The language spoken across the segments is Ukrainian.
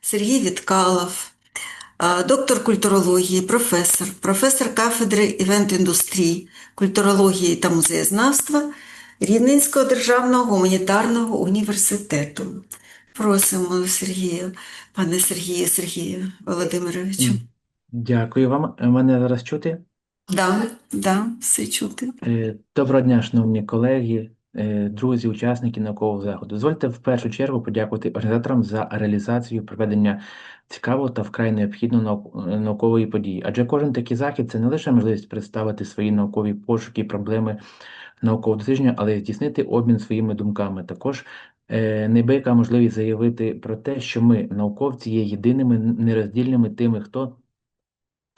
Сергій Віткалов, доктор культурології, професор, професор кафедри івент-індустрії, культурології та музеєзнавства Рівненського державного гуманітарного університету. Просимо Сергія, пане Сергію, Сергію Володимировичу. Дякую вам. Е, Мене зараз чути? Да, да, все чути. Е, Доброго дня, шановні колеги, е, друзі, учасники наукового заходу. Дозвольте в першу чергу подякувати організаторам за реалізацію проведення цікавого та вкрай необхідної е, наукової події. Адже кожен такий захід це не лише можливість представити свої наукові пошуки, проблеми наукового дослідження, але й здійснити обмін своїми думками. Також е, неабияка можливість заявити про те, що ми, науковці, є єдиними нероздільними тими, хто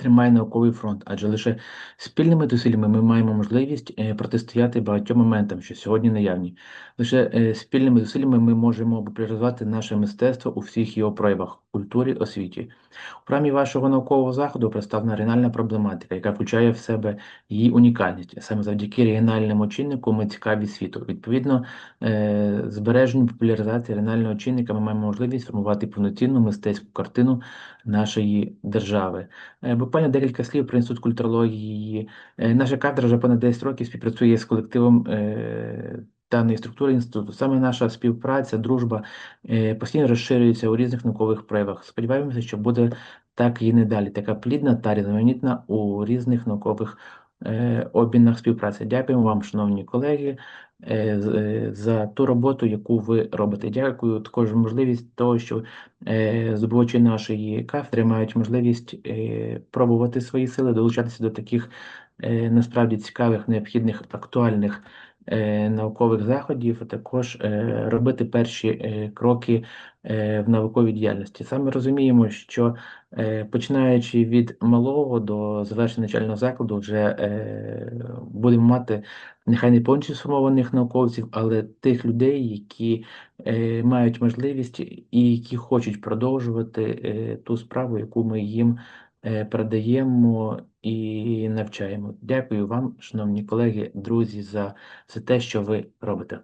тримає науковий фронт, адже лише спільними зусиллями ми маємо можливість е, протистояти багатьом моментам, що сьогодні наявні. Лише е, спільними зусиллями ми можемо популяризувати наше мистецтво у всіх його проявах культурі, освіті. У програмі вашого наукового заходу представлена регіональна проблематика, яка включає в себе її унікальність. Саме завдяки регіональному чиннику ми цікаві світу. Відповідно, е, збереженню популяризації регіонального чинника ми маємо можливість формувати повноцінну мистецьку картину нашої держави. Е, Буквально декілька слів про інститут культурології. Е, Наша кафедра вже понад 10 років співпрацює з колективом даної структури інституту. Саме наша співпраця, дружба е, постійно розширюється у різних наукових проявах. Сподіваємося, що буде так і надалі, така плідна та різноманітна у різних наукових е, обмінах співпраці. Дякуємо вам, шановні колеги, е, за ту роботу, яку ви робите. Дякую також можливість того, що здобувачі нашої кафедри мають можливість пробувати свої сили, долучатися до таких насправді цікавих, необхідних, актуальних наукових заходів, а також е, робити перші е, кроки е, в науковій діяльності. Саме розуміємо, що е, починаючи від малого до завершення начального закладу, вже е, будемо мати нехай не повністю сформованих науковців, але тих людей, які е, мають можливість і які хочуть продовжувати е, ту справу, яку ми їм е, передаємо і навчаємо. Дякую вам, шановні колеги, друзі, за, все те, що ви робите.